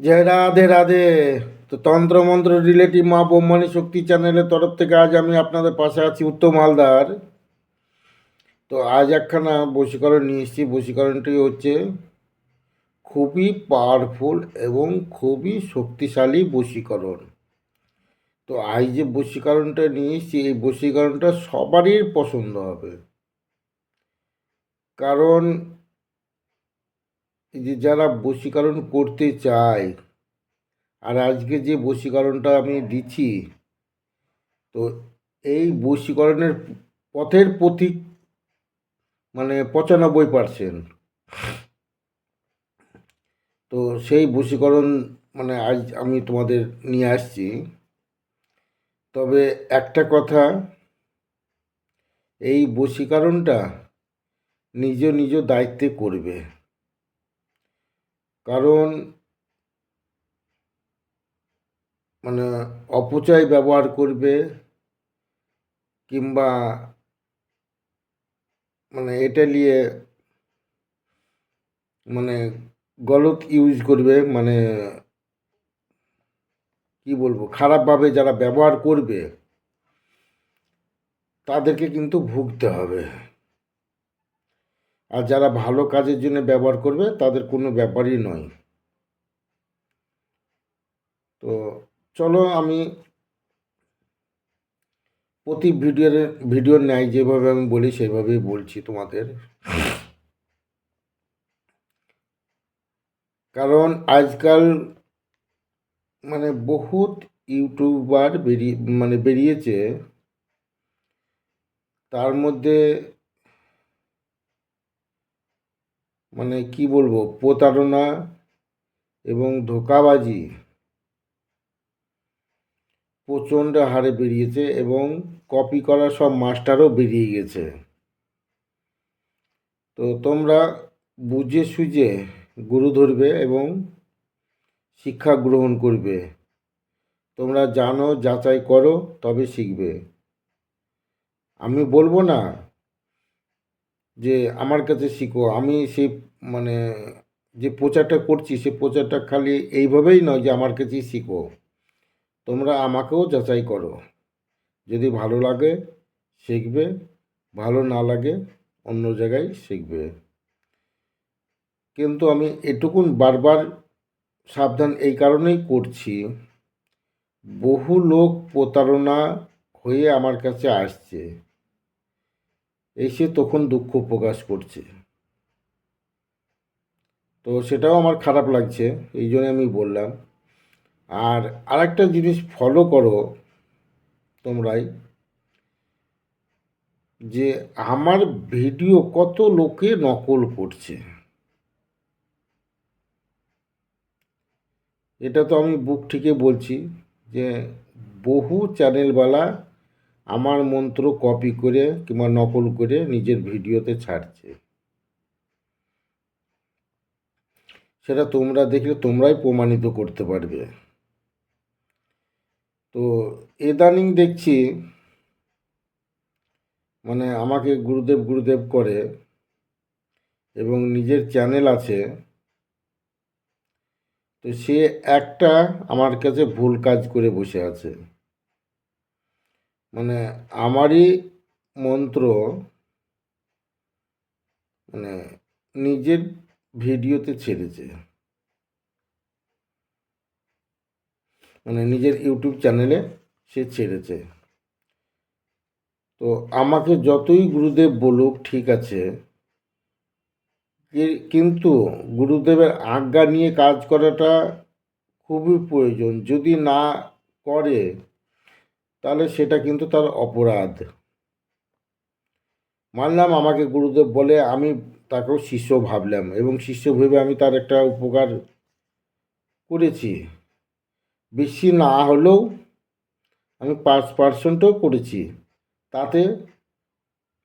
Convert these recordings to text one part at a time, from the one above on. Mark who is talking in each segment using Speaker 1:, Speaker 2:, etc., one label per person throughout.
Speaker 1: জয় রাধে রাধে। তো তন্ত্র মন্ত্র রিলেটিভ মা ব্রহ্মণী শক্তি চ্যানেলের তরফ থেকে আজ আমি আপনাদের পাশে আছি উত্তম হালদার। তো আজ একখানা বশীকরণ নিয়ে এসেছি। বশীকরণটি হচ্ছে খুবই পাওয়ারফুল এবং খুবই শক্তিশালী বশীকরণ। তো আজ যে বশীকরণটা নিয়ে এসেছি, এই বশীকরণটা সবারই পছন্দ হবে। কারণ যে যারা বশীকরণ করতে চায়, আর আজকে যে বশীকরণটা আমি দিচ্ছি, তো এই বশীকরণের পথের পথিক মানে পঁচানব্বই পার্সেন্ট। তো সেই বশীকরণ মানে আজ আমি তোমাদের নিয়ে আসছি। তবে একটা কথা, এই বশীকরণটা নিজ নিজ দায়িত্বে করবে। কারণ মানে অপচয় ব্যবহার করবে কিংবা মানে এটা নিয়ে মানে গলত ইউজ করবে মানে কি বলব, খারাপভাবে যারা ব্যবহার করবে, তাদেরকে কিন্তু ভুগতে হবে। আর যারা ভালো কাজের জন্য ব্যবহার করবে, তাদের কোনো ব্যাপারই নয়। তো চলো আমি প্রতি ভিডিওর ভিডিওর ন্যায় যেভাবে আমি বলি, সেভাবেই বলছি তোমাদের। কারণ আজকাল মানে বহুত ইউটিউবার বেরিয়ে মানে বেরিয়েছে। তার মধ্যে মানে কি বলব, প্রতারণা এবং ধোকাবাজি প্রচণ্ড হারে বেরিয়েছে এবং কপি করা সব মাস্টারও বেরিয়ে গেছে। তো তোমরা বুঝে সুঝে গুরু ধরবে এবং শিক্ষা গ্রহণ করবে। তোমরা জানো, যাচাই করো, তবে শিখবে। আমি বলব না যে আমার কাছে শিখো, আমি সেই মানে যে প্রচারটা করছি, সে প্রচারটা খালি এইভাবেই নয় যে আমার কাছেই শিখো। তোমরা আমাকেও যাচাই করো। যদি ভালো লাগে, শিখবে, ভালো না লাগে, অন্য জায়গায় শিখবে। কিন্তু আমি এটুকুন বারবার সাবধান এই কারণেই করছি, বহু লোক প্রতারণা হয়ে আমার কাছে আসছে। এসে তখন দুঃখ প্রকাশ করছে। তো সেটাও আমার খারাপ লাগছে, এই জন্য আমি বললাম। আর আরেকটা জিনিস ফলো করো তোমরাই, যে আমার ভিডিও কত লোকে নকল করছে। এটা তো আমি বুক থেকে বলছি যে বহু চ্যানেলওয়ালা আমার মন্ত্র কপি করে কিংবা নকল করে নিজের ভিডিওতে ছাড়ছে। সেটা তোমরা দেখলে তোমরাই প্রমাণিত করতে পারবে। তো এদানিং দেখছি মানে আমাকে গুরুদেব গুরুদেব করে এবং নিজের চ্যানেল আছে। তো সে একটা আমার কাছে ভুল কাজ করে বসে আছে। মানে আমারই মন্ত্র মানে নিজের ভিডিওতে ছেড়েছে। মানে নিজের ইউটিউব চ্যানেলে সে ছেড়েছে। তো আমাকে যতই গুরুদেব বলুক, ঠিক আছে। কিন্তু গুরুদেবের আজ্ঞা নিয়ে কাজ করাটা খুবই প্রয়োজন। যদি না করে তাহলে সেটা কিন্তু তার অপরাধ। মানলাম আমাকে গুরুদেব বলে আমি তাকেও শিষ্য ভাবলাম এবং শিষ্য ভেবে আমি তার একটা উপকার করেছি। বেশি না হলেও আমি পাঁচ পার্সেন্টও করেছি। তাতে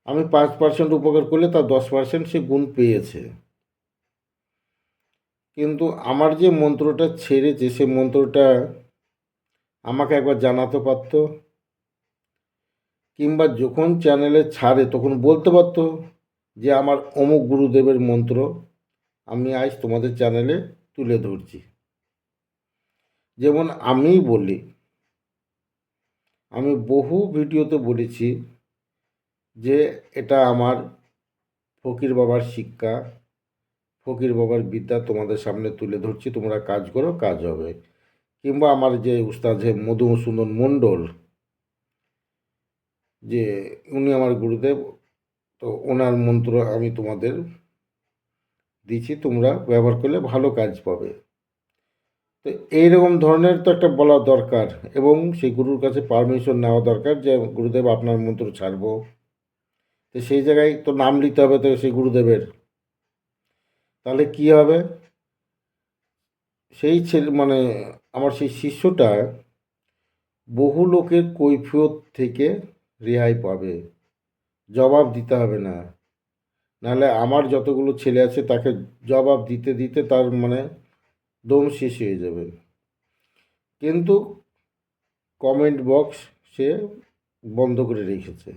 Speaker 1: আমি পাঁচ পার্সেন্ট উপকার করলে তার দশ পার্সেন্ট সে গুণ পেয়েছে। কিন্তু আমার যে মন্ত্রটা ছেড়েছে, সে মন্ত্রটা আমাকে একবার জানাতে পারতো? কিংবা যখন চ্যানেলে ছাড়ে, তখন বলতে পারতো যে আমার অমুক গুরুদেবের মন্ত্র আমি আজ তোমাদের চ্যানেলে তুলে ধরছি। যেমন আমিই বলি, আমি বহু ভিডিওতে বলেছি যে এটা আমার ফকির বাবার শিক্ষা, ফকির বাবার বিদ্যা তোমাদের সামনে তুলে ধরছি, তোমরা কাজ করো, কাজ হবে। কিংবা আমার যে উস্তাদ মধুসূদন মণ্ডল যে উনি আমার গুরুদেব, তো ওনার মন্ত্র আমি তোমাদের দিচ্ছি, তোমরা ব্যবহার করলে ভালো কাজ পাবে। তো এইরকম ধরনের তো একটা বলা দরকার এবং সেই গুরুর কাছে পারমিশন নেওয়া দরকার যে, গুরুদেব, আপনার মন্ত্র ছাড়বো। তো সেই জায়গায় তো নাম নিতে হবে তো সেই গুরুদেবের। তাহলে কি হবে? সেই ছেলে মানে আমার সেই শিষ্যটা বহু লোকের কৈফিয়ত থেকে রেহাই পাবে। জবাব দিতে হবে না। নাহলে আমার যতগুলো ছেলে আছে তাকে জবাব দিতে দিতে তার মানে দম শেষ হয়ে যাবে। কিন্তু কমেন্ট বক্স সে বন্ধ করে রেখেছে।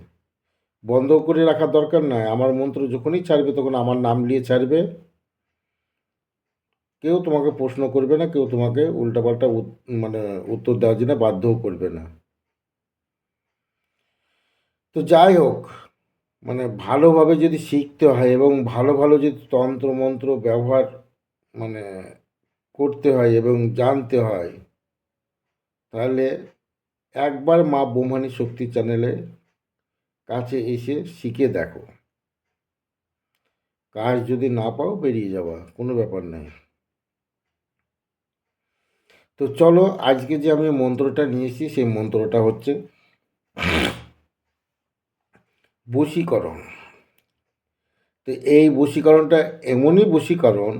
Speaker 1: বন্ধ করে রাখার দরকার নাই আমার মন্ত্র যখনই ছাড়বে তখন আমার নাম নিয়ে ছাড়বে। কেউ তোমাকে প্রশ্ন করবে না, কেউ তোমাকে উল্টাপাল্টা মানে উত্তর দেওয়ার জন্য বাধ্যও করবে না। তো যাই হোক মানে ভালোভাবে যদি শিখতে হয় এবং ভালো ভালো যদি তন্ত্র মন্ত্র ব্যবহার মানে করতে হয় এবং জানতে হয়, তাহলে একবার মা বোমানি শক্তি চ্যানেলে কাছে এসে শিখে দেখো। কাজ যদি না পাও বেরিয়ে যাওয়া, কোনো ব্যাপার নেই। তো চলো আজকে যে আমি মন্ত্রটা নিয়েছি, সেই মন্ত্রটা হচ্ছে বশীকরণ। তো এই বশীকরণটা এমনই বশীকরণ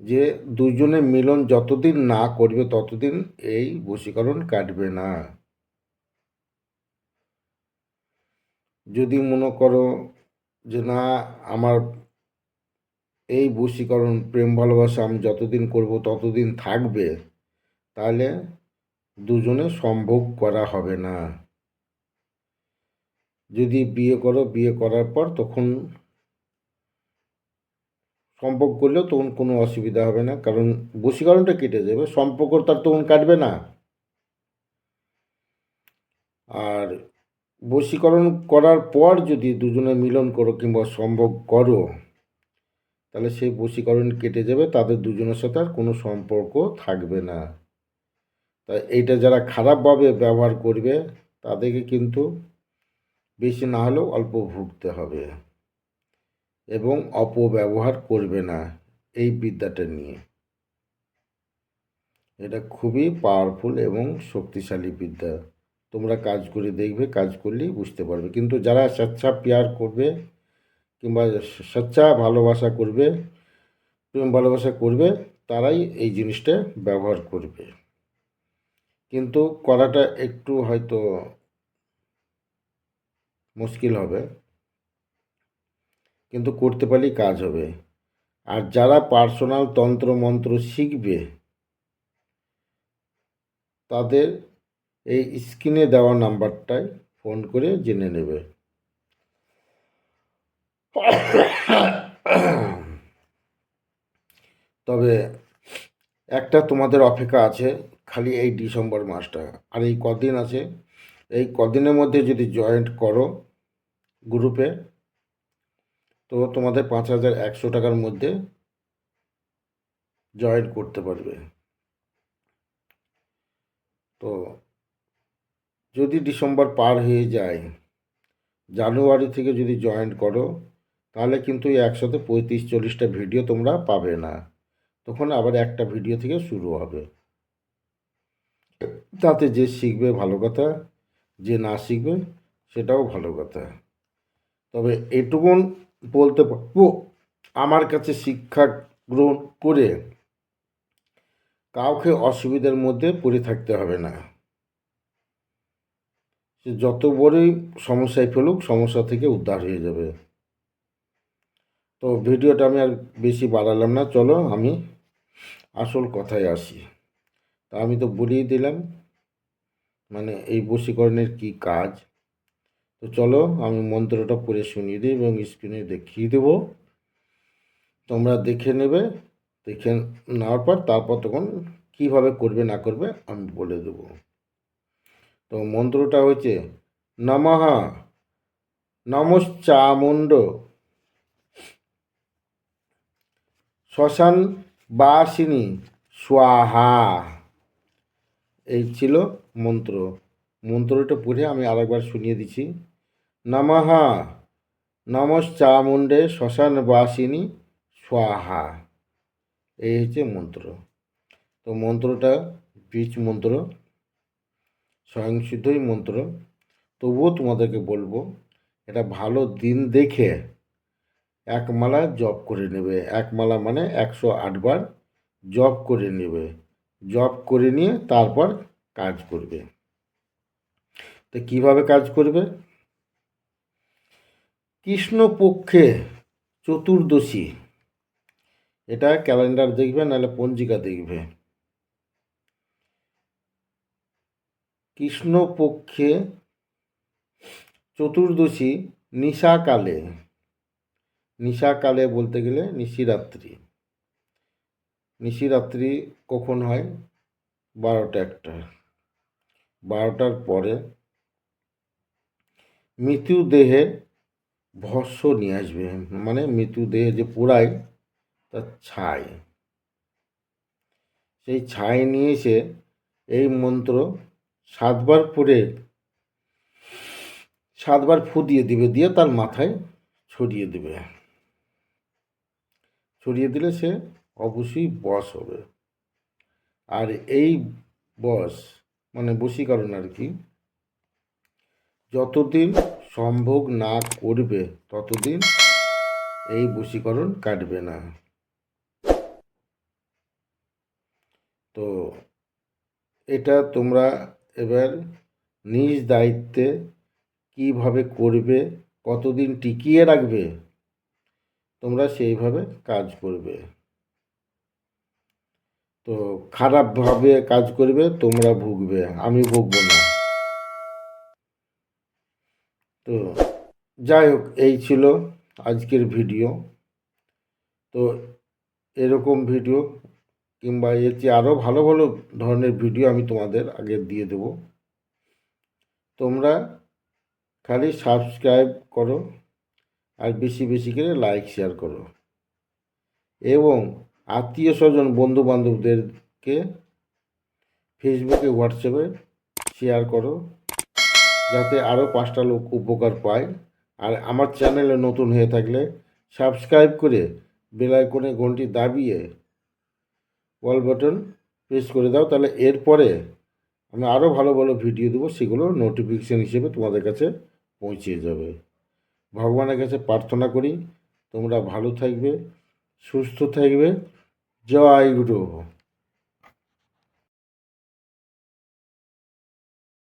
Speaker 1: যে দুজনে মিলন যতদিন না করবে ততদিন এই বশীকরণ কাটবে না। যদি মনে করো যে না, আমার এই বশীকরণ, প্রেম, ভালোবাসা আমি যতদিন করব ততদিন থাকবে, তাহলে দুজনে সম্ভোগ করা হবে না। যদি বিয়ে করো, বিয়ে করার পর তখন সম্পর্ক করলেও তখন কোনো অসুবিধা হবে না, কারণ বশীকরণটা কেটে যাবে সম্পর্ক তার তখন কাটবে না। আর বশীকরণ করার পর যদি দুজনে মিলন করো কিংবা সম্ভব করো, তাহলে সেই বশীকরণ কেটে যাবে, তাদের দুজনের সাথে আর কোনো সম্পর্ক থাকবে না। তাই এইটা যারা খারাপভাবে ব্যবহার করবে, তাদেরকে কিন্তু বেশি না হলেও অল্প ভুগতে হবে এবং অপব্যবহার করবে না এই বিদ্যাটা নিয়ে। এটা খুবই পাওয়ারফুল এবং শক্তিশালী বিদ্যা। তোমরা কাজ করে দেখবে, কাজ করলেই বুঝতে পারবে। কিন্তু যারা স্বেচ্ছা পেয়ার করবে কিংবা স্বেচ্ছা ভালোবাসা করবে, প্রেম ভালোবাসা করবে, তারাই এই জিনিসটা ব্যবহার করবে। কিন্তু করাটা একটু হয়তো মুশকিল হবে। কিন্তু করতে পারলেই কাজ হবে। আর যারা পার্সোনাল তন্ত্র মন্ত্র শিখবে, তাদের এই স্ক্রিনে দেওয়া নাম্বারটায় ফোন করে জেনে নেবে। তবে একটা তোমাদের অপেক্ষা আছে, খালি এই ডিসেম্বর মাসটা। আর এই কদিন আছে, এই কদিনের মধ্যে যদি জয়েন্ট করো গ্রুপে। তো তোমাদের পাঁচ হাজার একশো টাকার মধ্যে জয়েন করতে পারবে। তো যদি ডিসেম্বর পার হয়ে যায়, জানুয়ারি থেকে যদি জয়েন করো, তাহলে কিন্তু একসাথে পঁয়ত্রিশ, চল্লিশটা ভিডিও তোমরা পাবে না। তখন আবার একটা ভিডিও থেকে শুরু হবে। তাতে যে শিখবে ভালো কথা, যে না শিখবে, সেটাও ভালো কথা। তবে এটুকুন বলতে পারব আমার কাছে শিক্ষা গ্রহণ করে কাউকে অসুবিধার মধ্যে পড়ে থাকতে হবে না। সে যত বড়ই সমস্যায় ফেলুক, সমস্যা থেকে উদ্ধার হয়ে যাবে। তো ভিডিওটা আমি আর বেশি বাড়ালাম না, চলো আমি আসল কথায় আসি। তা আমি তো বলিয়ে দিলাম মানে এই বশীকরণের কি কাজ? তো চলো আমি মন্ত্রটা পড়ে শুনিয়ে দিই এবং স্ক্রিনে দেখিয়ে দেবো। তোমরা দেখে নেবে, দেখে নেওয়ার পর তারপর তখন কীভাবে করবে না করবে আমি বলে দেবো। তো মন্ত্রটা হচ্ছে, নমঃ, নমশ্চামুণ্ড। শ্মশান বাসিনী, স্বাহা। এই ছিল মন্ত্র। মন্ত্রটা পড়ে আমি আরেকবার শুনিয়ে দিচ্ছি। নমঃ নমশ্চামুণ্ডে শ্মশান বাসিনী স্বাহা। এই হচ্ছে মন্ত্র। তো মন্ত্রটা বীজ মন্ত্র, স্বয়ংসিদ্ধই মন্ত্র। তবুও তোমাদেরকে বলব, এটা ভালো দিন দেখে এক মালা জপ করে নেবে। এক মালা মানে একশো আটবার জপ করে নেবে। জপ করে নিয়ে তারপর কাজ করবে। তো কীভাবে কাজ করবে? কৃষ্ণপক্ষে চতুর্দশী। এটা ক্যালেন্ডার দেখবে, নাহলে পঞ্জিকা দেখবে। কৃষ্ণপক্ষে চতুর্দশী নিশাকালে। নিশাকালে বলতে গেলে নিশিরাত্রি। নিশিরাত্রি কখন হয়? বারোটা একটা। বারোটার পরে মৃত্যু দেহে ভস্য নিয়ে আসবে মানে মৃত্যু দেহে যে পোড়ায়, তার ছাই। সেই ছাই নিয়ে এসে এই মন্ত্র সাতবার পড়ে, সাতবার ফু দিয়ে দিবে, দিয়ে তার মাথায় ছড়িয়ে দেবে। ছড়িয়ে দিলে সে অবশ্যই বস হবে। আর এই বস মানে বশীকরণ আর কি, যতদিন সম্ভোগ না করবে, ততদিন এই বশীকরণ কাটবে না। তো এটা তোমরা এবার নিজ দায়িত্বে কীভাবে করবে, কতদিন টিকিয়ে রাখবে, তোমরা সেইভাবে কাজ করবে। তো খারাপভাবে কাজ করবে, তোমরা ভুগবে, আমি ভুগবো না। তো যাই হোক, এই ছিল আজকের ভিডিও। তো এরকম ভিডিও কিংবা এর চেয়ে আরও ভালো ভালো ধরনের ভিডিও আমি তোমাদের আগে দিয়ে দেব। তোমরা খালি সাবস্ক্রাইব করো আর বেশি বেশি করে লাইক শেয়ার করো। এবং আত্মীয় স্বজন বন্ধু বান্ধবদেরকে ফেসবুকে হোয়াটসঅ্যাপে শেয়ার করো। যাতে আরও পাঁচটা লোক উপকার পায়। আর আমার চ্যানেলে নতুন হয়ে থাকলে সাবস্ক্রাইব করে বেলাইকনে ঘন্টি দাবিয়ে অল বাটন প্রেস করে দাও। তাহলে এরপরে আমি আরও ভালো ভালো ভিডিও দেবো, সেগুলো নোটিফিকেশান হিসেবে তোমাদের কাছে পৌঁছে যাবে। ভগবানের কাছে প্রার্থনা করি, তোমরা ভালো থাকবে, সুস্থ থাকবে। জয় গুরু।